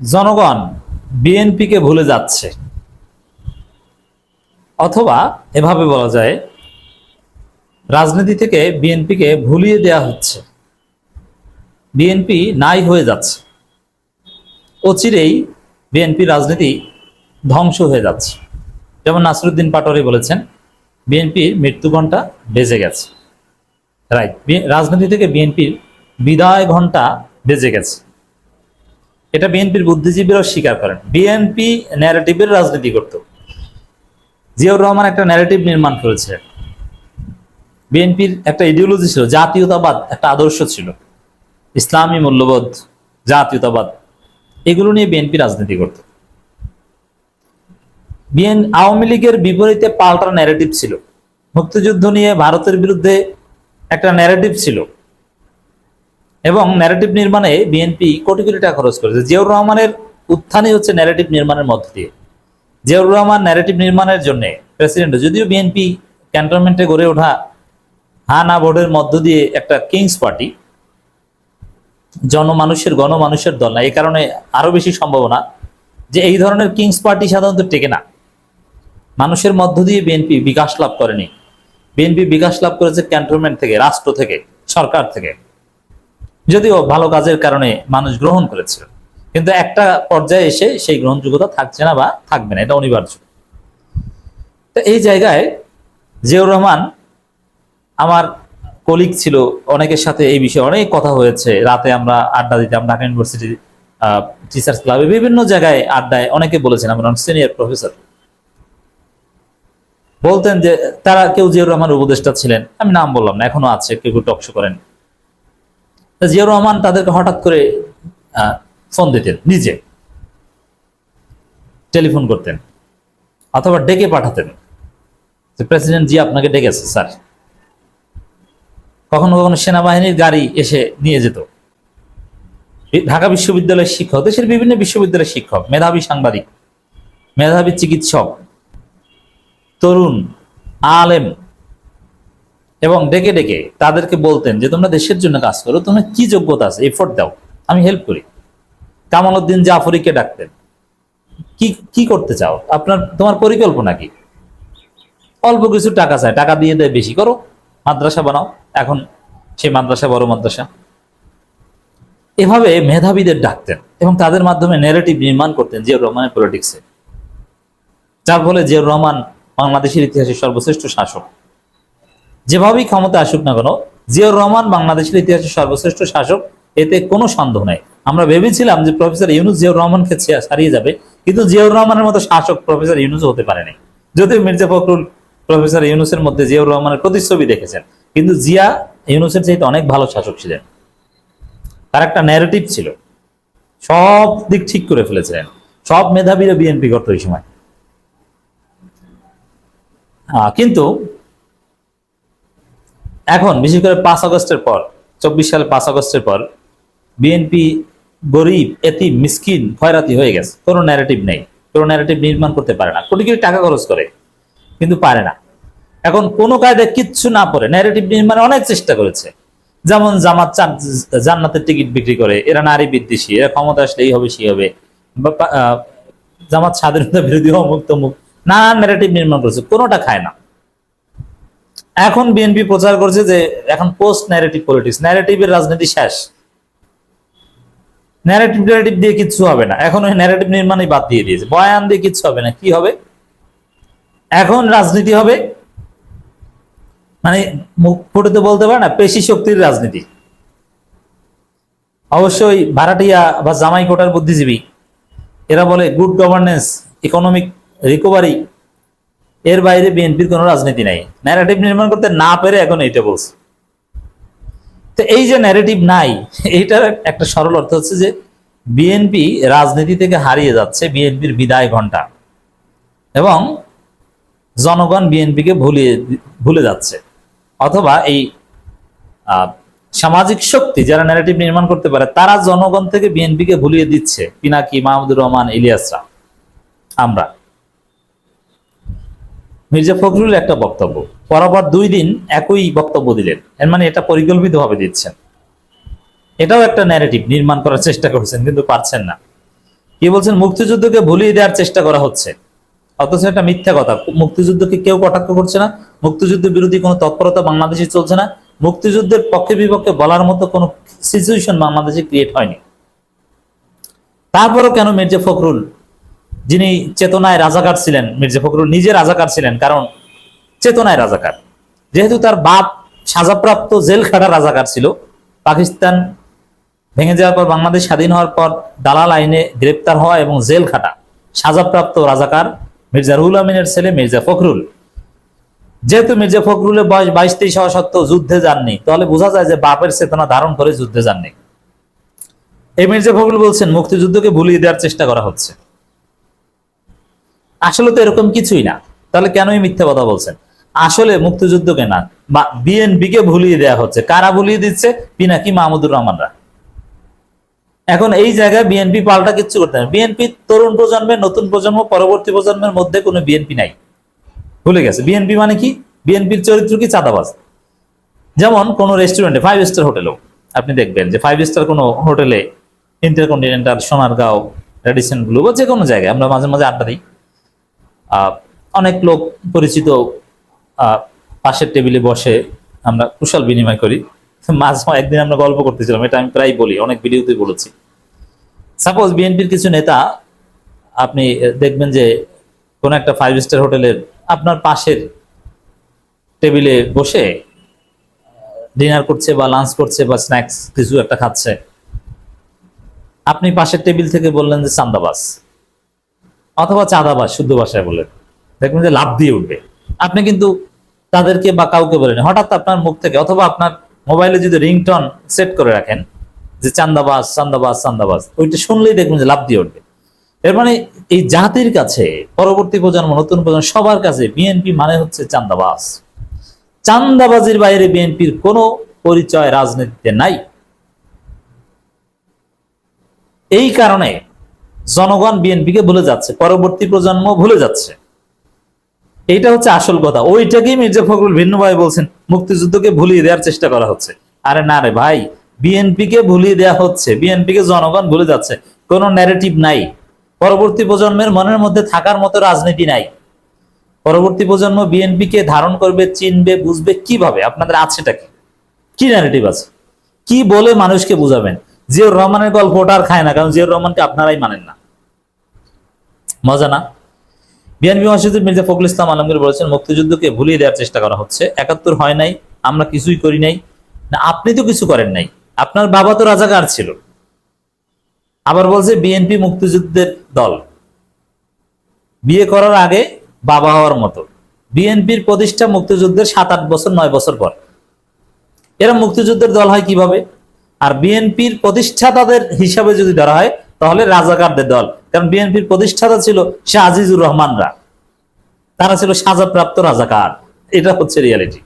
জনগণ বিএনপিকে ভুলে যাচ্ছে। অথবা এভাবে বলা যায়, রাজনীতি থেকে বিএনপিকে ভুলিয়ে দেয়া হচ্ছে। বিএনপি নাই হয়ে যাচ্ছে। অচিরেই বিএনপি রাজনীতি ধ্বংস হয়ে যাচ্ছে। যেমন নাসরুদ্দিন পাটোয়ারি বলেছেন, বিএনপির মৃত্যু ঘণ্টা বেজে গেছে। রাইট, রাজনীতি থেকে বিএনপির বিদায় ঘণ্টা বেজে গেছে। এটা বিএনপির বুদ্ধিজীবীরাও স্বীকার করেন। বিএনপি ন্যারেটিভের রাজনীতি করত। জিয়াউর রহমান একটা ন্যারেটিভ নির্মাণ করেছে। বিএনপির একটা ইডিওলজি ছিল, জাতীয়তাবাদ একটা আদর্শ ছিল। ইসলামী মূল্যবোধ, জাতীয়তাবাদ, এগুলো নিয়ে বিএনপি রাজনীতি করত। বিএন, আওয়ামী লীগের বিপরীতে পাল্টা ন্যারেটিভ ছিল। মুক্তিযুদ্ধ নিয়ে ভারতের বিরুদ্ধে একটা ন্যারেটিভ ছিল। এবং ন্যারেটিভ নির্মাণে বিএনপি কোটি কোটি টাকা খরচ করেছে। জিয়াউর রহমানের উত্থানই হচ্ছে ন্যারেটিভ নির্মাণের মধ্য দিয়ে। জিয়াউর রহমান ন্যারেটিভ নির্মাণের জন্য প্রেসিডেন্ট যদিও বিএনপি ক্যান্টনমেন্টে গড়ে ওঠা হা না ভোটের মধ্য দিয়ে একটা কিংস পার্টি জনমানুষের, গণমানুষের দল না এই কারণে আরও বেশি সম্ভাবনা যে এই ধরনের কিংস পার্টি সাধারণত টেকে না। মানুষের মধ্য দিয়ে বিএনপি বিকাশ লাভ করেনি। বিএনপি বিকাশ লাভ করেছে ক্যান্টনমেন্ট থেকে, রাষ্ট্র থেকে, সরকার থেকে। যদিও ভালো কাজের কারণে মানুষ গ্রহণ করেছিল। কিন্তু একটা পর্যায়ে এসে সেই গ্রহণযোগ্যতা থাকছে না বা থাকবে না, এটা অনিবার্য। তো এই জায়গায় জিয়াউর রহমান, আমার কলিগ ছিল, অনেকের সাথে এই বিষয়ে অনেক কথা হয়েছে। রাতে আমরা আড্ডা দিতাম, ঢাকা ইউনিভার্সিটি টিচার্স ক্লাবে বিভিন্ন জায়গায় আড্ডায় অনেকে বলেছেন, আমার সিনিয়র প্রফেসর বলতেন যে, তারা কেউ জিয়াউর রহমান উপদেষ্টা ছিলেন, আমি নাম বললাম না, এখনও আছে, কেউ কেউ টকশো করেন। জিয়াউর রহমান তাদেরকে হঠাৎ করে ফোন দিতেন, নিজে। টেলিফোন করতেন। অথবা ডেকে পাঠাতেন। যে, প্রেসিডেন্ট জি আপনাকে ডেকেছে, স্যার। কখনো কখনো সেনাবাহিনীর গাড়ি এসে নিয়ে যেত। ঢাকা বিশ্ববিদ্যালয়ের শিক্ষক, দেশের বিভিন্ন বিশ্ববিদ্যালয়ের শিক্ষক, মেধাবী সাংবাদিক, মেধাবী চিকিৎসক, তরুণ, আলেম এবং ডেকে ডেকে তাদেরকে বলতেন যে, তোমরা দেশের জন্য কাজ করো, তোমরা কি যোগ্যতা আছে? এফোর্ট দাও, আমি হেল্প করি। কামাল উদ্দিন জাফরিকে ডাকতেন, কি কি করতে চাও? আপনার, তোমার পরিকল্পনা কি? অল্প কিছু টাকা চায় টাকা দিয়ে দেয় বেশি, করো। মাদ্রাসা বানাও, এখন সেই মাদ্রাসা বড় মাদ্রাসা। এভাবে মেধাবীদের ডাকতেন এবং তাদের মাধ্যমে নেরেটিভ নির্মাণ করতেন জিয়াউর রহমানের পলিটিক্সে যার ফলে জিয়াউর রহমান বাংলাদেশের ইতিহাসের সর্বশ্রেষ্ঠ শাসক। যেভাবেই ক্ষমতা আসুক না কেন, জিয়াউর রহমান বাংলাদেশের ইতিহাসের সর্বশ্রেষ্ঠ শাসক, এতে কোনো সন্দেহ নাই। আমরা ভেবেছিলাম যে প্রফেসর ইউনুস জিয়াউর রহমানকে ছাড়িয়ে যাবে, কিন্তু জিয়াউর রহমানের মতো শাসক প্রফেসর ইউনুস হতে পারেনি। যদিও মির্জা ফখরুল প্রফেসর ইউনুসের মধ্যে জিয়াউর রহমানের প্রতিচ্ছবি দেখেছেন, কিন্তু জিয়া ইউনুসের চাইতে অনেক ভালো শাসক ছিলেন। তার একটা ন্যারেটিভ ছিল, সব দিক ঠিক করে ফেলেছিলেন, সব মেধাবীরা বিএনপি করতো ওই সময়। কিন্তু এখন, বিশেষ করে পাঁচ আগস্টের পর, চব্বিশ সালে পাঁচ আগস্টের পর বিএনপি গরিব এতি মিসকিন খয়রাতি হয়ে গেছে। কোনো ন্যারেটিভ নেই। কোনো ন্যারেটিভ নির্মাণ করতে পারে না। কোটি কোটি টাকা খরচ করে। কিন্তু পারে না। এখন কোনো কায়দায় কিচ্ছু না পড়ে। ন্যারেটিভ নির্মাণে অনেক চেষ্টা করেছে। যেমন জামাত জান্নাতের টিকিট বিক্রি করে। এরা নারী বিদ্বেষী। এরা ক্ষমতা আসলে এই হবে, সেই হবে। জামাত স্বাধীনতা বিরোধী অমুক তমুক। নানান ন্যারেটিভ নির্মাণ করেছে। কোনোটা খায় না। এখন বিএনপি প্রচার করছে যে এখন পোস্ট ন্যারেটিভ পলিটিক্স ন্যারেটিভের রাজনীতি শেষ। ন্যারেটিভ ন্যারেটিভ দিয়ে কিচ্ছু হবে না। এখন ওই ন্যারেটিভ নির্মাণই বাদ দিয়ে দিয়েছে। বয়ান দিয়ে কিচ্ছু হবে না। কি হবে? এখন রাজনীতি হবে। মানে মুখ ফুটেতে বলতে পারে না, পেশি শক্তির রাজনীতি। অবশ্যই ভাড়াটিয়া বা জামাই কোটার বুদ্ধিজীবী, এরা বলে গুড গভর্নেন্স ইকোনমিক রিকভারি এর বাইরে বিএনপির কোনো রাজনীতি নাই। ন্যারেটিভ নির্মাণ করতে না পেরে এখন এইটা বলছে। তো এই যে ন্যারেটিভ নাই, এইটার একটা সরল অর্থ হচ্ছে যে বিএনপি রাজনীতি থেকে হারিয়ে যাচ্ছে বিএনপির বিদায় ঘণ্টা এবং জনগণ বিএনপিকে ভুলিয়ে ভুলে যাচ্ছে। অথবা এই সামাজিক শক্তি যারা ন্যারেটিভ নির্মাণ করতে পারে, তারা জনগণ থেকে বিএনপিকে ভুলিয়ে দিচ্ছে। পিনাকি, মাহমুদুর রহমান ইলিয়াসরা আমরা। মির্জা ফখরুল একটা বক্তব্য। পরপর দুই দিন একই বক্তব্য দিলেন। এর মানে এটা পরিকল্পিতভাবে দিচ্ছেন। এটাও একটা ন্যারেটিভ নির্মাণ করার চেষ্টা করছেন, কিন্তু পারছেন না। কি বলছেন? মুক্তিযুদ্ধকে ভুলিয়ে দেওয়ার চেষ্টা করা হচ্ছে। অথচ এটা মিথ্যা কথা। মুক্তিযুদ্ধকে কেউ কটাক্ষ করছে না। মুক্তিযুদ্ধ বিরোধী কোনো তৎপরতা বাংলাদেশে চলছে না। মুক্তিযুদ্ধের পক্ষে বিপক্ষে বলার মতো কোনো সিচুয়েশন বাংলাদেশে ক্রিয়েট হয়নি। তারপরও কেন মির্জা ফখরুল যিনি চেতনায় রাজাকার ছিলেন, মির্জা ফখরুল নিজে রাজাকার ছিলেন, কারণ চেতনায় রাজাকার। যেহেতু তার বাপ সাজাপ্রাপ্ত জেল খাটা রাজাকার ছিল, পাকিস্তান ভেঙে যাওয়ার পর, বাংলাদেশ স্বাধীন হওয়ার পর দালাল আইনে গ্রেপ্তার হওয়া এবং জেল খাটা সাজাপ্রাপ্ত রাজাকার মির্জা রুহুল আমিনের ছেলে মির্জা ফখরুল। যেহেতু মির্জা ফখরুলের বয়স বাইশ তেইশ হওয়া সত্ত্বেও যুদ্ধে যাননি, তাহলে বোঝা যায় যে বাপের চেতনা ধারণ করে যুদ্ধে যাননি। এই মির্জা ফখরুল বলছেন, মুক্তিযুদ্ধকে ভুলিয়ে দেওয়ার চেষ্টা করা হচ্ছে। আসলে তো এরকম কিছুই না। তাহলে কেনই মিথ্যা কথা বলছেন? আসলে মুক্তিযুদ্ধকে না, বা বিএনপি কে ভুলিয়ে দেওয়া হচ্ছে? কারা ভুলিয়ে দিচ্ছে? পিনাকি মাহমুদুর রহমানরা। এখন এই জায়গায় বিএনপি পাল্টা কিচ্ছু করতে হবে বিএনপি তরুণ প্রজন্মের নতুন প্রজন্ম, পরবর্তী প্রজন্মের মধ্যে কোনো বিএনপি নাই। ভুলে গেছে। বিএনপি মানে কি? বিএনপির চরিত্র কি? চাঁদাবাজ। যেমন কোনো রেস্টুরেন্টে ফাইভ স্টার হোটেলেও আপনি দেখবেন যে ফাইভ স্টার কোনো হোটেলে ইন্টারকন্টিনেন্টাল সোনারগাঁও রেডিসন ব্লু বা যে কোনো জায়গায়, আমরা মাঝে মাঝে আড্ডা দিই। অনেক লোক পরিচিত পাশের টেবিলে বসে আমরা কুশল বিনিময় করি। মাঝ একদিন আমরা গল্প করতেছিলাম, এটা আমি প্রায় বলি, অনেক ভিডিওতে বলেছি। সাপোজ বিএনপির কিছু নেতা, আপনি দেখবেন যে কোন একটা ফাইভ স্টার হোটেলের আপনার পাশের টেবিলে বসে ডিনার করছে বা লাঞ্চ করছে বা স্ন্যাক্স কিছু একটা খাচ্ছে। আপনি পাশের টেবিল থেকে বললেন যে চান্দাবাস অথবা চাঁদাবাস শুদ্ধ ভাষায় বললেন দেখবেন যে লাভ দিয়ে উঠবে। আপনি কিন্তু তাদেরকে বা কাউকে বলেন। হঠাৎ আপনার মুখ থেকে অথবা আপনার মোবাইলে যদি রিংটন সেট করে রাখেন, যে চান্দাবাস চান্দাবাস চান্দাবাস ওইটা শুনলেই দেখবেন যে লাভ দিয়ে উঠবে। এর মানে এই জাতির কাছে পরবর্তী প্রজন্ম, নতুন প্রজন্ম, সবার কাছে বিএনপি মানে হচ্ছে চান্দাবাস চান্দাবাজির বাইরে বিএনপির কোনো পরিচয় রাজনীতিতে নাই। এই কারণে জনগণ বিএনপিকে ভুলে যাচ্ছে, পরবর্তী প্রজন্ম ভুলে যাচ্ছে। এইটা হচ্ছে আসল কথা। ওইটাকেই মির্জা ফখরুল ভিন্নভাবে বলছেন, মুক্তিযুদ্ধকে ভুলিয়ে দেওয়ার চেষ্টা করা হচ্ছে। আরে না রে ভাই বিএনপি কে ভুলিয়ে দেওয়া হচ্ছে বিএনপি কে জনগণ ভুলে যাচ্ছে, কোনো ন্যারেটিভ নাই। পরবর্তী প্রজন্মের মনের মধ্যে থাকার মতো রাজনীতি নাই। পরবর্তী প্রজন্ম বিএনপি কে ধারণ করবে, চিনবে, বুঝবে কীভাবে? আপনাদের আছেটা কি? কি ন্যারেটিভ আছে? কি বলে মানুষকে বুঝাবেন? জিয়র রহমানের গল্প ওটা আর খায় না, কারণ জিয়র রহমানকে আপনারাই মানেন না। মজা না? বিএনপি মহাসচিব মির্জা ফখরুল ইসলাম আলমগীর বলেছেন, মুক্তিযুদ্ধকে ভুলিয়ে দেওয়ার চেষ্টা করা হচ্ছে। একাত্তর হয় নাই, আমরা কিছুই করি নাই। না, আপনি তো কিছু করেন নাই। আপনার বাবা তো রাজাকার ছিল। আবার বলছে, বিএনপি মুক্তিযুদ্ধের দল। বিয়ে করার আগে বাবা হওয়ার মতো। বিএনপির প্রতিষ্ঠা মুক্তিযুদ্ধের সাত আট বছর, নয় বছর পর। এরা মুক্তিযুদ্ধের দল হয় কীভাবে? আর বিএনপির প্রতিষ্ঠাতাদের হিসাবে যদি ধরা হয়, তাহলে রাজাকারদের দল। কারণ বিএনপির প্রতিষ্ঠাতা ছিল শাহ আজিজুর রহমানরা। তারা ছিল সাজাপ্রাপ্ত রাজাকার। এটা হচ্ছে রিয়ালিটি